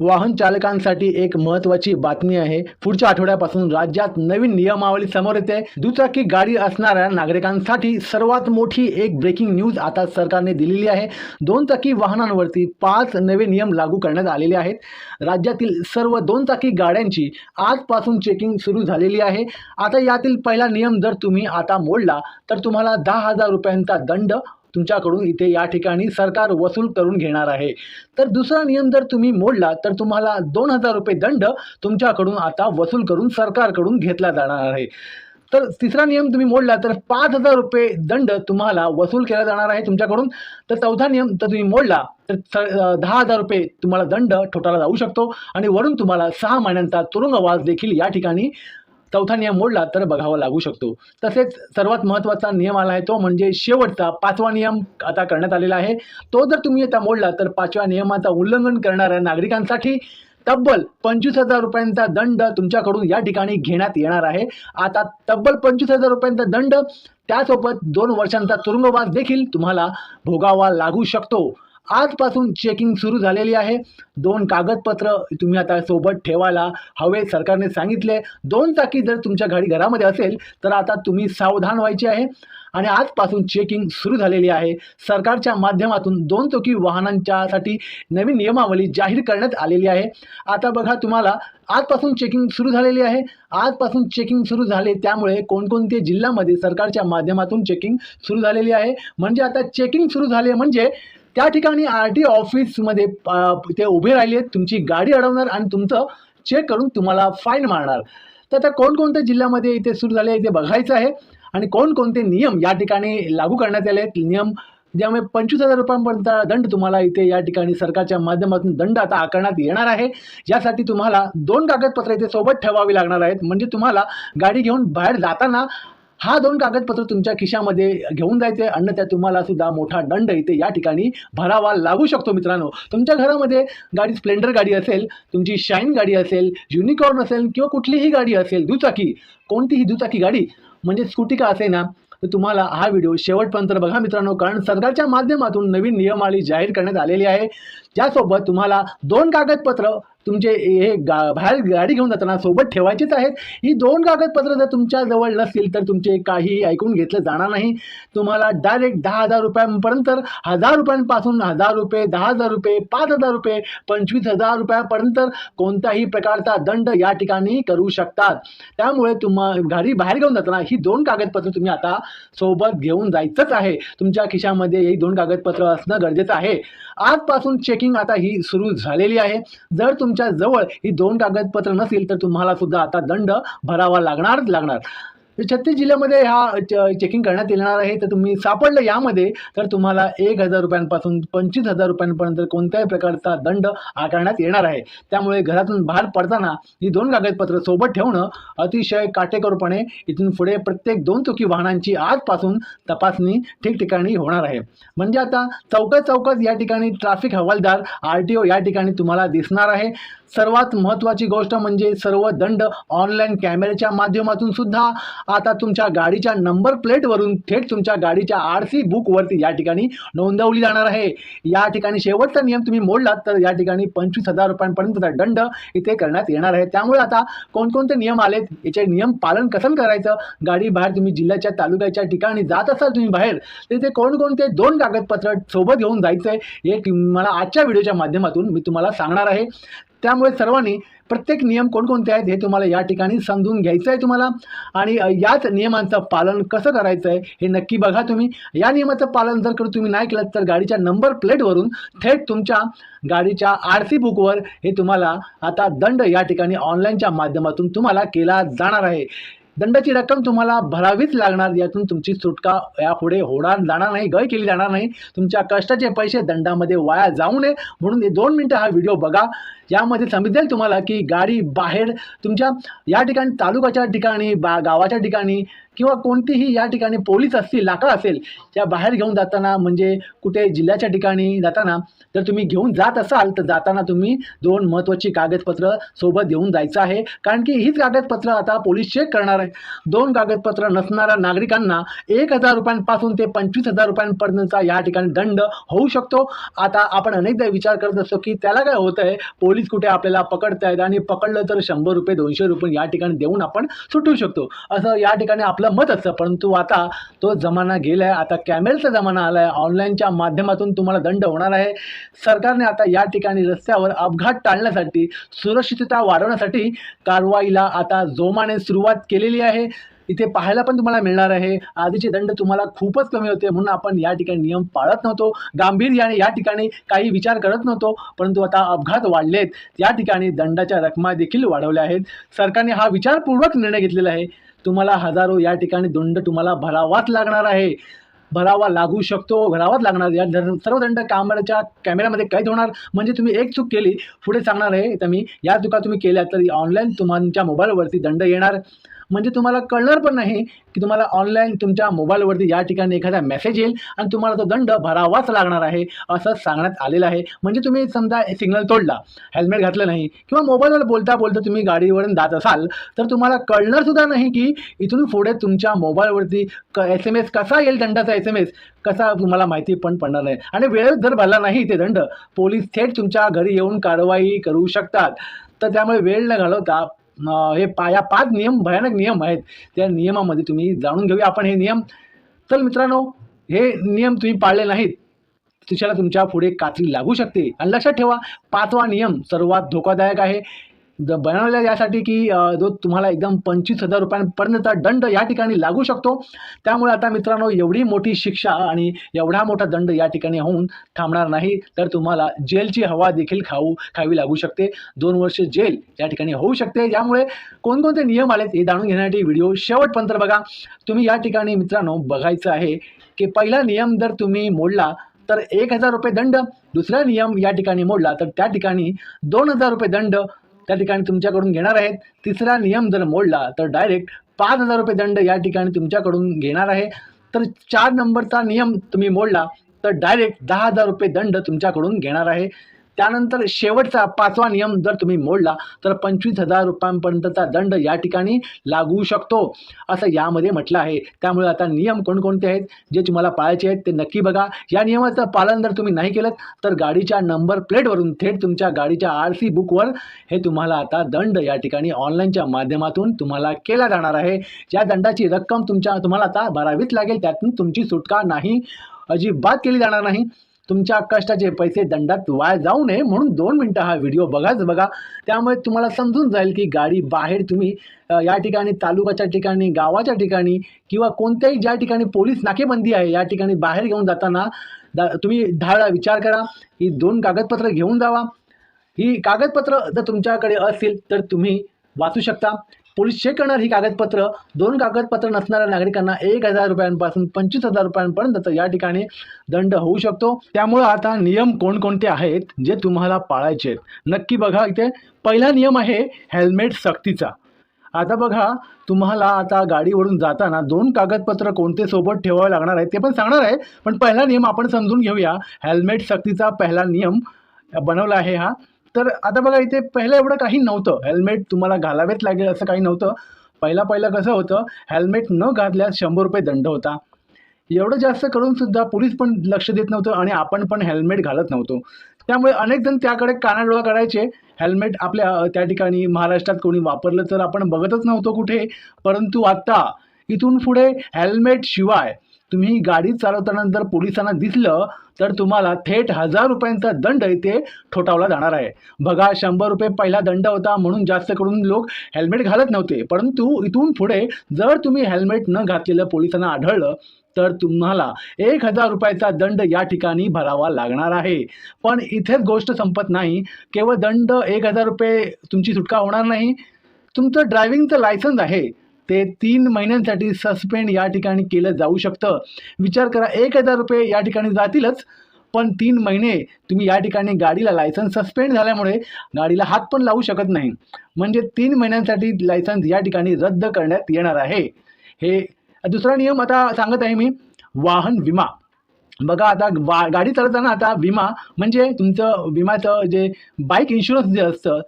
वाहन चालकांसाठी एक महत्त्वाची बातमी आहे. पुढच्या आठवड्यापासून राज्यात नवीन नियमावली समोर येते. दुचाकी गाडी असणाऱ्या नागरिकांसाठी सर्वात मोठी एक ब्रेकिंग न्यूज आता सरकारने दिलेली आहे. दोन चाकी वाहनांवरती पाच नवे नियम लागू करण्यात आलेले आहेत. राज्यातील सर्व दोन चाकी गाड्यांची आजपासून चेकिंग सुरू झालेली आहे. आता यातील पहिला नियम जर तुम्ही आता मोडला तर तुम्हाला दहा हजार रुपयांचा दंड तुमच्याकडून इथे या ठिकाणी सरकार वसूल करून घेणार आहे. तर दुसरा नियम जर तुम्ही मोडला तर तुम्हाला दोन हजार रुपये दंड तुमच्याकडून आता वसूल करून सरकारकडून घेतला जाणार आहे. तर तिसरा नियम तुम्ही मोडला तर पाच हजार रुपये दंड तुम्हाला वसूल केला जाणार आहे तुमच्याकडून. तर चौथा नियम जर तुम्ही मोडला तर स- दहा हजार रुपये तुम्हाला दंड ठोठाला जाऊ शकतो. आणि वरून तुम्हाला सहा महिन्यांचा तुरुंगवास देखील या ठिकाणी चौथा नियम मोडला तर बघावा लागू शकतो. तसेच सर्वात महत्त्वाचा नियम आला आहे तो म्हणजे शेवटचा पाचवा नियम आता करण्यात आलेला आहे. तो जर तुम्ही आता मोडला तर पाचव्या नियमाचा उल्लंघन करणाऱ्या नागरिकांसाठी तब्बल पंचवीस हजार रुपयांचा दंड तुमच्याकडून या ठिकाणी घेण्यात येणार आहे. आता तब्बल पंचवीस हजार रुपयांचा दंड त्यासोबत दोन वर्षांचा तुरुंगवास देखील तुम्हाला भोगावा लागू शकतो. आजपासून चेकिंग सुरू झालेली आहे. दोन कागदपत्र तुम्ही आता सोबत ठेवायला हवे सरकारने सांगितले. दोन चाकी जर तुमच्या गाडी घरामध्ये असेल तर आता तुम्ही सावधान व्हायचे आहे. आणि आजपासून चेकिंग सुरू झालेली आहे. सरकारच्या माध्यमातून दोन चाकी वाहनांच्यासाठी नवीन नियमावली जाहीर करण्यात आलेली आहे. आता बघा तुम्हाला आजपासून चेकिंग सुरू झालेली आहे. आजपासून चेकिंग सुरू झाले त्यामुळे कोणकोणते जिल्ह्यामध्ये सरकारच्या माध्यमातून चेकिंग सुरू झालेली आहे? म्हणजे आता चेकिंग सुरू झाले म्हणजे त्या ठिकाणी आर टी ऑफिसमध्ये ते उभे राहिले तुमची गाडी अडवणार आणि तुमचं चेक करून तुम्हाला फाईन मारणार. तर आता कोणकोणत्या जिल्ह्यामध्ये इथे सुरू झाले ते बघायचं आहे. आणि कोणकोणते नियम या ठिकाणी लागू करण्यात आले आहेत. नियम ज्यामुळे पंचवीस हजार रुपयांपर्यंत दंड तुम्हाला इथे या ठिकाणी सरकारच्या माध्यमातून दंड आता आकारण्यात येणार आहे. यासाठी तुम्हाला दोन कागदपत्र इथे सोबत ठेवावी लागणार आहेत. म्हणजे तुम्हाला गाडी घेऊन बाहेर जाताना हा दोन कागदपत्र तुमच्या खिशामध्ये घेऊन जायचे अन्यथा तुम्हाला सुद्धा मोठा दंड इथे या ठिकाणी भरावा लागू शकतो मित्रांनो. तुमच्या घरामध्ये गाडी स्प्लेंडर गाडी असेल तुमची शाईन गाडी असेल युनिकॉर्न असेल किंवा कुठलीही गाडी असेल दुचाकी कोणतीही दुचाकी गाडी म्हणजे स्कूटी का असे ना तर तुम्हाला हा व्हिडिओ शेवटपर्यंत बघा मित्रांनो कारण सरकारच्या माध्यमातून नवीन नियमावली जाहीर करण्यात आलेली आहे. ज्यासोबत तुम्हाला दोन कागदपत्र तुमचे हे गा बाहेर गाडी घेऊन जाताना सोबत ठेवायचीच आहेत. ही दोन कागदपत्र जर तुमच्या जवळ नसतील तर तुमचे काही ऐकून घेतलं जाणार नाही. तुम्हाला डायरेक्ट दहा हजार रुपयांपर्यंत हजार रुपयांपासून हजार रुपये दहा हजार रुपये पाच हजार रुपये पंचवीस हजार रुपयापर्यंत कोणत्याही प्रकारचा दंड या ठिकाणी करू शकतात. त्यामुळे तुम्हा गाडी बाहेर घेऊन जाताना ही दोन कागदपत्र तुम्ही आता सोबत घेऊन जायचंच आहे. तुमच्या खिशामध्ये ही दोन कागदपत्र असणं गरजेचं आहे. आजपासून चेकिंग आता ही सुरू झालेली आहे. जर तुमच्या जवळ ही दोन कागदपत्र नसतील तर तुम्हाला सुद्धा आता दंड भरावा लागणारच लागणार. तर छत्तीस जिल्ह्यामध्ये हा च- चेकिंग करण्यात येणार आहे. तर तुम्ही सापडलं यामध्ये तर तुम्हाला एक हजार रुपयांपासून पंचवीस हजार रुपयांपर्यंत कोणत्याही प्रकारचा दंड आकारण्यात येणार आहे. त्यामुळे घरातून बाहेर पडताना ही दोन कागदपत्र सोबत ठेवणं अतिशय काटेकोरपणे इथून पुढे प्रत्येक दोन चुकी वाहनांची आजपासून तपासणी ठिकठिकाणी होणार आहे. म्हणजे आता चौकात चौकात या ठिकाणी ट्रॅफिक हवालदार आर टी ओ या ठिकाणी तुम्हाला दिसणार आहे. सर्वात महत्त्वाची गोष्ट म्हणजे सर्व दंड ऑनलाईन कॅमेऱ्याच्या माध्यमातून सुद्धा आता तुमच्या गाडीच्या नंबर प्लेटवरून थेट तुमच्या गाडीच्या आर सी बुकवरती या ठिकाणी नोंदवली जाणार आहे. या ठिकाणी शेवटचा नियम तुम्ही मोडलात तर या ठिकाणी पंचवीस हजार रुपयांपर्यंतचा दंड इथे करण्यात येणार आहे. त्यामुळे आता कोणकोणते नियम आलेत याचे नियम पालन कसं करायचं? गाडी बाहेर तुम्ही जिल्ह्याच्या तालुक्याच्या ठिकाणी जात असाल तुम्ही बाहेर तर कोणकोणते दोन कागदपत्र सोबत घेऊन जायचं आहे हे मला आजच्या व्हिडिओच्या माध्यमातून मी तुम्हाला सांगणार आहे. त्यामुळे सर्वांनी प्रत्येक नियम कोणकोणते आहेत हे तुम्हाला या ठिकाणी समजून घ्यायचं आहे तुम्हाला. आणि याच नियमांचं पालन कसं करायचं आहे हे नक्की बघा तुम्ही. या नियमाचं पालन जर करून तुम्ही नाही केलं तर गाडीच्या नंबर प्लेटवरून थेट तुमच्या गाडीच्या आर सी बुकवर हे तुम्हाला आता दंड या ठिकाणी ऑनलाईनच्या माध्यमातून तुम्हाला केला जाणार आहे. दंडाची रक्कम तुम्हाला भरावीच लागणार. यातून तुमची सुटका यापुढे होणार जाणार नाही गय केली जाणार नाही. तुमच्या कष्टाचे पैसे दंडामध्ये वाया जाऊ नये. म्हणून हे दोन मिनटं हा व्हिडिओ बघा. यामध्ये समजेल तुम्हाला की गाडी बाहेर तुमच्या या ठिकाणी तालुक्याच्या ठिकाणी बा गावाच्या ठिकाणी किंवा कोणतीही या ठिकाणी पोलीस असतील नाका असेल त्या बाहेर घेऊन जाताना म्हणजे कुठे जिल्ह्याच्या ठिकाणी जाताना जर तुम्ही घेऊन जात असाल तर जाताना तुम्ही दोन महत्त्वाची कागदपत्र सोबत घेऊन जायचं आहे. कारण की हीच कागदपत्र आता पोलीस चेक करणार आहे. दोन कागदपत्र नसणाऱ्या नागरिकांना एक हजार रुपयांपासून ते पंचवीस हजार रुपयांपर्यंतचा या ठिकाणी दंड होऊ शकतो. आता आपण अनेकदा विचार करत असतो की त्याला काय होतं आहे? पोलीस कुठे आपल्याला पकडतायत? आणि पकडलं तर शंभर रुपये दोनशे रुपये या ठिकाणी देऊन आपण सुटू शकतो. असं या ठिकाणी आपलं मत असतं. परंतु आता तो जमाना गेला आहे आता कॅमेऱ्याचा जमाना आला आहे ऑनलाईनच्या माध्यमातून तुम्हाला दंड होणार आहे. सरकारने आता या ठिकाणी रस्त्यावर अपघात टाळण्यासाठी सुरक्षितता वाढवण्यासाठी कारवाईला आता जोमाने सुरुवात केलेली आहे. इथे पाहायला पण तुम्हाला मिळणार आहे. आधीचे दंड तुम्हाला खूपच कमी होते. म्हणून आपण या ठिकाणी नियम पाळत नव्हतो. गांभीर्याने या ठिकाणी काही विचार करत नव्हतो. परंतु आता अपघात वाढलेत. या ठिकाणी दंडाच्या रकमा देखील वाढवल्या आहेत. सरकारने हा विचारपूर्वक निर्णय घेतलेला आहे. तुम्हाला हजारो या ठिकाणी दंड तुम्हाला भरावाच लागणार आहे. भरावा लागू शकतो भरावाच लागणार या सर्व दंड कामाच्या कॅमेऱ्यामध्ये कैद होणार. म्हणजे तुम्ही एक चूक केली पुढे सांगणार आहे. तर मी या चुका तुम्ही केल्या तर ऑनलाईन तुमच्या मोबाईलवरती दंड येणार. म्हणजे तुम्हाला कळणार पण नाही की तुम्हाला ऑनलाईन तुमच्या मोबाईलवरती या ठिकाणी एखादा मेसेज येईल आणि तुम्हाला तो दंड भरावाच लागणार आहे असं सांगण्यात आलेलं आहे. म्हणजे तुम्ही समजा सिग्नल तोडला हेल्मेट घातलं नाही किंवा मोबाईलवर बोलता बोलता तुम्ही गाडीवरून जात असाल तर तुम्हाला कळणारसुद्धा नाही की इथून पुढे तुमच्या मोबाईलवरती क एस एम एस कसा येईल दंडाचा एस एम एस कसा तुम्हाला माहिती पण पडणार नाही. आणि वेळेत जर भरला नाही ते दंड पोलीस थेट तुमच्या घरी येऊन कारवाई करू शकतात. तर त्यामुळे वेळ न घालवता हे पा या पाच नियम भयानक नियम आहेत. त्या नियमामध्ये तुम्ही जाणून घेऊया आपण हे नियम. तर मित्रांनो हे नियम तुम्ही पाळले नाहीत. तुझ्याला तुमच्यापुढे कात्री लागू शकते. आणि लक्षात ठेवा पाचवा नियम सर्वात धोकादायक आहे. द बनवलेला यासाठी की जो तुम्हाला एकदम पंचवीस हजार रुपयांपर्यंतचा दंड या ठिकाणी लागू शकतो. त्यामुळे आता मित्रांनो एवढी मोठी शिक्षा आणि एवढा मोठा दंड या ठिकाणी होऊन थांबणार नाही तर तुम्हाला जेलची हवा देखील खाऊ खावी लागू शकते. दोन वर्ष जेल या ठिकाणी होऊ शकते. यामुळे कोणकोणते नियम आलेत हे जाणून घेण्यासाठी व्हिडिओ शेवटपर्यंत बघा. तुम्ही या ठिकाणी मित्रांनो बघायचं आहे की पहिला नियम जर तुम्ही मोडला तर एक हजार रुपये दंड. दुसरा नियम या ठिकाणी मोडला तर त्या ठिकाणी दोन हजार रुपये दंड. त्या ठिकाणी तुमच्याकडून घेणार आहेत. तिसरा नियम जर मोडला तर डायरेक्ट पाच हजार रुपये दंड या ठिकाणी तुमच्याकडून घेणार आहे. तर चार नंबरचा नियम तुम्ही मोडला तर डायरेक्ट दहा हजार रुपये दंड तुमच्याकडून घेणार आहे. त्यानंतर शेवटचा पाचवा नियम जर तुम्ही मोडला तर पंचवीस हजार रुपयांपर्यंतचा दंड या ठिकाणी लागू शकतो. असं यामध्ये म्हटलं आहे. त्यामुळे आता नियम कोणकोणते आहेत जे तुम्हाला पाळायचे आहेत ते नक्की बघा. या नियमाचं पालन जर तुम्ही नाही केलं तर गाडीच्या नंबर प्लेटवरून थेट तुमच्या गाडीच्या आर सी बुकवर हे तुम्हाला आता दंड या ठिकाणी ऑनलाईनच्या माध्यमातून तुम्हाला केला जाणार आहे. या दंडाची रक्कम तुमच्या तुम्हाला आता भरावीच लागेल. त्यातून तुमची सुटका नाही अजिबात केली जाणार नाही. तुमच्या कष्टाचे पैसे दंडात वाया जाऊ नये म्हणून दोन मिनटं हा व्हिडिओ बघाच बघा. त्यामुळे तुम्हाला समजून जाईल की गाडी बाहेर तुम्ही या ठिकाणी तालुक्याच्या ठिकाणी गावाच्या ठिकाणी किंवा कोणत्याही ज्या ठिकाणी पोलीस नाकेबंदी आहे या ठिकाणी बाहेर घेऊन जाताना दा तुम्ही धाडा विचार करा. ही दोन कागदपत्र घेऊन जावा. ही कागदपत्र जर तुमच्याकडे असतील तर तुम्ही वाचू शकता. पोलीस चेक करणार ही कागदपत्र. दोन कागदपत्र नसणाऱ्या नागरिकांना एक हजार रुपयांपासून पंचवीस हजार रुपयांपर्यंत या ठिकाणी दंड होऊ शकतो. त्यामुळं आता नियम कोणकोणते आहेत जे तुम्हाला पाळायचे आहेत? नक्की बघा इथे. पहिला नियम आहे हेल्मेट सक्तीचा. आता बघा तुम्हाला आता गाडीवरून जाताना दोन कागदपत्र कोणते सोबत ठेवावे लागणार आहेत ते पण सांगणार आहे. पण पहिला नियम आपण समजून घेऊया. हेल्मेट सक्तीचा पहिला नियम बनवला आहे हा. तर आता बघा इथे पहिलं एवढं काही नव्हतं. हेल्मेट तुम्हाला घालावेच लागेल असं काही नव्हतं. पहिला पहिलं कसं होतं हेल्मेट न घातल्यास शंभर रुपये दंड होता. एवढं जास्त करून सुद्धा पोलीस पण लक्ष देत नव्हतं आणि आपण पण हेल्मेट घालत नव्हतो. त्यामुळे अनेक जण त्याकडे कानाडोळा करायचे हेल्मेट आपल्या त्या ठिकाणी महाराष्ट्रात कोणी वापरलं तर आपण बघतच नव्हतो कुठे. परंतु आत्ता इथून पुढे हेल्मेट शिवाय तुम्ही गाडी चालवताना जर पोलिसांना दिसलं तर तुम्हाला थेट हजार रुपयांचा दंड इथे ठोठावला जाणार आहे. बघा शंभर रुपये पहिला दंड होता म्हणून जास्त करून लोक हेल्मेट घालत नव्हते. परंतु इथून पुढे जर तुम्ही हेल्मेट न घातलेलं पोलिसांना आढळलं तर तुम्हाला एक हजार रुपयाचा दंड या ठिकाणी भरावा लागणार आहे. पण इथेच गोष्ट संपत नाही. केवळ दंड एक हजार रुपये तुमची सुटका होणार नाही. तुमचं ड्रायव्हिंगचं लायसन्स आहे. ते तीन महिन्यांसाठी सस्पेंड या ठिकाणी केलं जाऊ शकतं. विचार करा एक हजार रुपये या ठिकाणी जातीलच पण तीन महिने तुम्ही या ठिकाणी गाडीला लायसन्स सस्पेंड झाल्यामुळे गाडीला हात पण लावू शकत नाही. म्हणजे तीन महिन्यांसाठी लायसन्स या ठिकाणी रद्द करण्यात येणार आहे. हे दुसरा नियम आता सांगत आहे मी वाहन विमा. बघा आता वा गाडी चालवताना आता विमा म्हणजे तुमचं विमाचं जे बाईक इन्शुरन्स जे असतं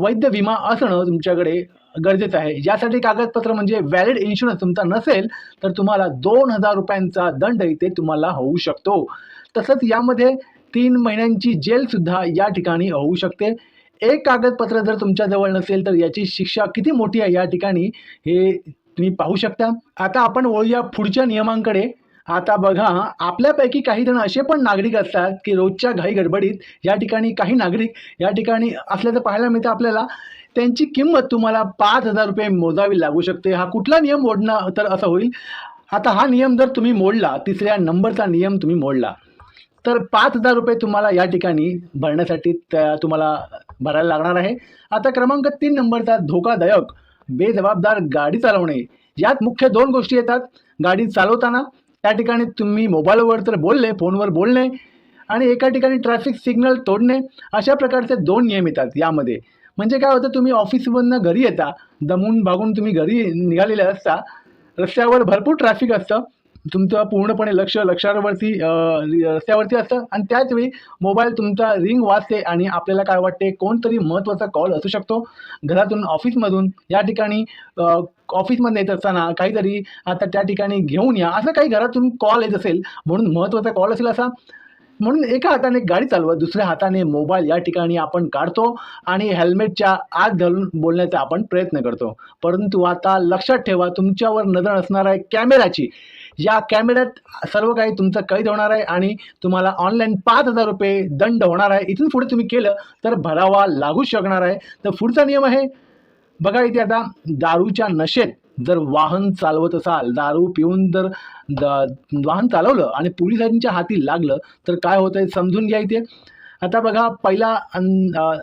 वैद्य विमा असणं तुमच्याकडे गरजेचं आहे. यासाठी कागदपत्र म्हणजे व्हॅलिड इन्शुरन्स तुमचा नसेल तर तुम्हाला दोन हजार रुपयांचा दंड इथे तुम्हाला होऊ शकतो. तसंच यामध्ये तीन महिन्यांची जेलसुद्धा या ठिकाणी होऊ शकते. एक कागदपत्र जर तुमच्याजवळ नसेल तर याची शिक्षा किती मोठी आहे या ठिकाणी हे तुम्ही पाहू शकता. आता आपण वळूया पुढच्या नियमांकडे. आता बघा आपल्यापैकी काही जण असे पण नागरिक असतात की रोजच्या घाई गडबडीत या ठिकाणी काही नागरिक या ठिकाणी असल्याचं पाहायला मिळतं आपल्याला. त्यांची किंमत तुम्हाला पाच हजार रुपये मोजावी लागू शकते. हा कुठला नियम मोडणं तर असं होईल. आता हा नियम जर तुम्ही मोडला तिसऱ्या नंबरचा नियम तुम्ही मोडला तर पाच हजार रुपये तुम्हाला या ठिकाणी भरण्यासाठी त्या तुम्हाला भरायला लागणार आहे. आता क्रमांक तीन नंबरचा धोकादायक बेजबाबदार गाडी चालवणे. यात मुख्य दोन गोष्टी येतात. गाडी चालवताना त्या ठिकाणी तुम्ही मोबाईलवर तर बोलले फोनवर बोलणे आणि एका ठिकाणी ट्रॅफिक सिग्नल तोडणे अशा प्रकारचे दोन नियम येतात यामध्ये. म्हणजे काय होतं तुम्ही ऑफिसमधनं घरी येता दमून भागून तुम्ही घरी निघालेले असता रस्त्यावर भरपूर ट्रॅफिक असतं. तुमचं पूर्णपणे लक्ष लक्षावरती रस्त्यावरती असतं. आणि त्याच वेळी मोबाईल तुमचा रिंग वाजते आणि आपल्याला काय वाटते कोणतरी महत्त्वाचा कॉल असू शकतो. घरातून ऑफिसमधून या ठिकाणी ऑफिसमध्ये येत असताना काहीतरी आता त्या ठिकाणी घेऊन या. असं काही घरातून कॉल येत असेल म्हणून महत्त्वाचा कॉल असेल असा. म्हणून एका हाताने गाडी चालवत दुसऱ्या हाताने मोबाईल या ठिकाणी आपण काढतो आणि हेल्मेटच्या आत घालून बोलण्याचा आपण प्रयत्न करतो. परंतु आता लक्षात ठेवा तुमच्यावर नजर असणार आहे कॅमेराची या कॅमेऱ्यात सर्व काही तुमचं कैद होणार आहे आणि तुम्हाला ऑनलाईन पाच हजार रुपये दंड होणार आहे. इथून पुढे तुम्ही केलं तर भरावा लागू शकणार आहे. तर पुढचा नियम आहे बघा इथे आता दारूच्या नशेत जर वाहन चालवत असाल दारू पिऊन जर वाहन चालवलं आणि पोलिसांच्या हाती लागलं तर काय होतं आहे समजून घ्या इथे. आता बघा पहिला अन-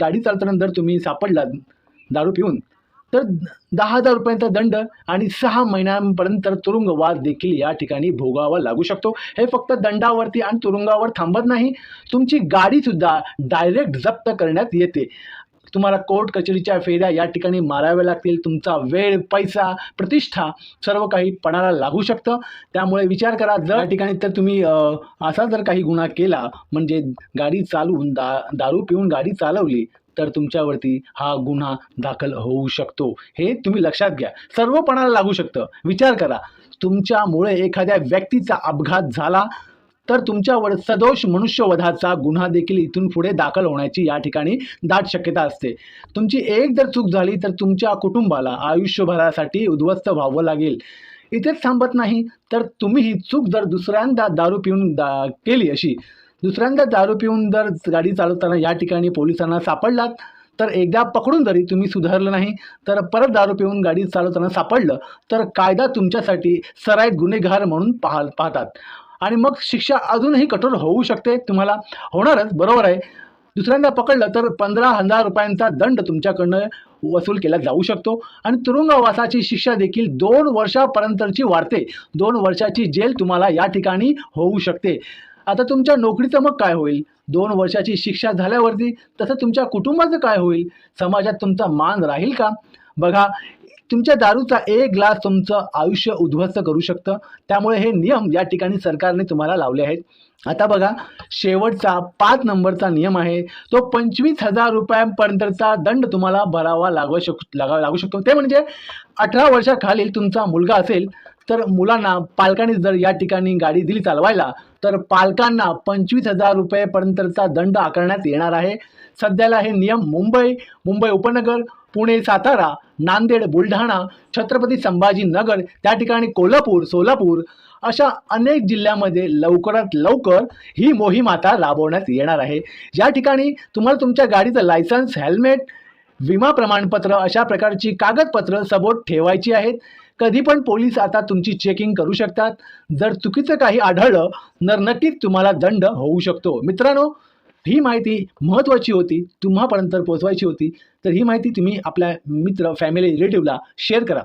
गाडी चालताना जर तुम्ही सापडलात दारू पिऊन तर दहा हजार रुपयांचा दंड आणि सहा महिन्यांपर्यंत तुरुंगवास देखील या ठिकाणी भोगावा लागू शकतो. हे फक्त दंडावरती आणि तुरुंगावर थांबत नाही तुमची गाडीसुद्धा डायरेक्ट जप्त करण्यात येते. तुम्हाला कोर्ट कचेरीच्या फेऱ्या या ठिकाणी माराव्या लागतील. तुमचा वेळ पैसा प्रतिष्ठा सर्व काही पणाला लागू शकतं. त्यामुळे विचार करा जर या ठिकाणी तर तुम्ही असा जर काही गुन्हा केला म्हणजे गाडी चालवून दा दारू पिऊन गाडी चालवली तर तुमच्यावरती हा गुन्हा दाखल होऊ शकतो. हे तुम्ही लक्षात घ्या. सर्व पणाला लागू शकतं. विचार करा. तुमच्यामुळे एखाद्या व्यक्तीचा अपघात झाला तर तुमच्यावर सदोष मनुष्यवधाचा गुन्हा देखील इथून पुढे दाखल होण्याची या ठिकाणी दाट शक्यता असते. तुमची एक जर चूक झाली तर तुमच्या कुटुंबाला आयुष्यभरासाठी उद्ध्वस्त व्हावं लागेल. इथेच थांबत नाही तर तुम्ही ही चूक जर दुसऱ्यांदा दारू पिऊन दा केली अशी दुसऱ्यांदा दारू पिऊन जर गाडी चालवताना या ठिकाणी पोलिसांना सापडलात तर एकदा पकडून जरी तुम्ही सुधारलं नाही तर परत दारू पिऊन गाडी चालवताना सापडलं तर कायदा तुमच्यासाठी सराईत गुन्हेगार म्हणून पाह पाहतात. आणि मग शिक्षा अजूनही कठोर होऊ शकते तुम्हाला होणारच बरोबर आहे. दुसऱ्यांदा पकडलं तर पंधरा हजार रुपयांचा दंड तुमच्याकडनं वसूल केला जाऊ शकतो. आणि तुरुंगवासाची शिक्षा देखील दोन वर्षापर्यंतची वाढते. दोन वर्षाची जेल तुम्हाला या ठिकाणी होऊ शकते. आता तुमच्या नोकरीचं मग काय होईल? दोन वर्षाची शिक्षा झाल्यावरती तसं तुमच्या कुटुंबाचं काय होईल? समाजात तुमचा मान राहील का? बघा तुमच्या दारूचा एक ग्लास तुमचं आयुष्य उद्ध्वस्त करू शकतं. त्यामुळे हे नियम या ठिकाणी सरकारने तुम्हाला लावले आहेत. आता बघा शेवटचा पाच नंबरचा नियम आहे. तो पंचवीस हजार रुपयांपर्यंतचा दंड तुम्हाला भरावा लागू शक लागा लागू शकतो. ते म्हणजे अठरा वर्षाखालील तुमचा मुलगा असेल तर मुलांना पालकांनी जर या ठिकाणी गाडी दिली चालवायला तर पालकांना पंचवीस हजार रुपयेपर्यंतचा दंड आकारण्यात येणार आहे. सध्याला हे नियम मुंबई मुंबई उपनगर पुणे सातारा नांदेड बुलढाणा छत्रपती संभाजीनगर त्या ठिकाणी कोल्हापूर सोलापूर अशा अनेक जिल्ह्यामध्ये लवकरात लवकर ही मोहीम आता राबवण्यात येणार आहे. या ठिकाणी तुम्हाला तुमच्या गाडीचं लायसन्स हेल्मेट विमा प्रमाणपत्र अशा प्रकारची कागदपत्र सबोट ठेवायची आहेत. कधी पण पोलीस आता तुमची चेकिंग करू शकतात. जर चुकीचं काही आढळलं तर नक्कीच तुम्हाला दंड होऊ शकतो. मित्रांनो ही माहिती महत्त्वाची होती तुम्हापर्यंत पोहोचवायची होती तर ही माहिती तुम्ही आपल्या मित्र फॅमिली रिलेटिव्हला शेअर करा.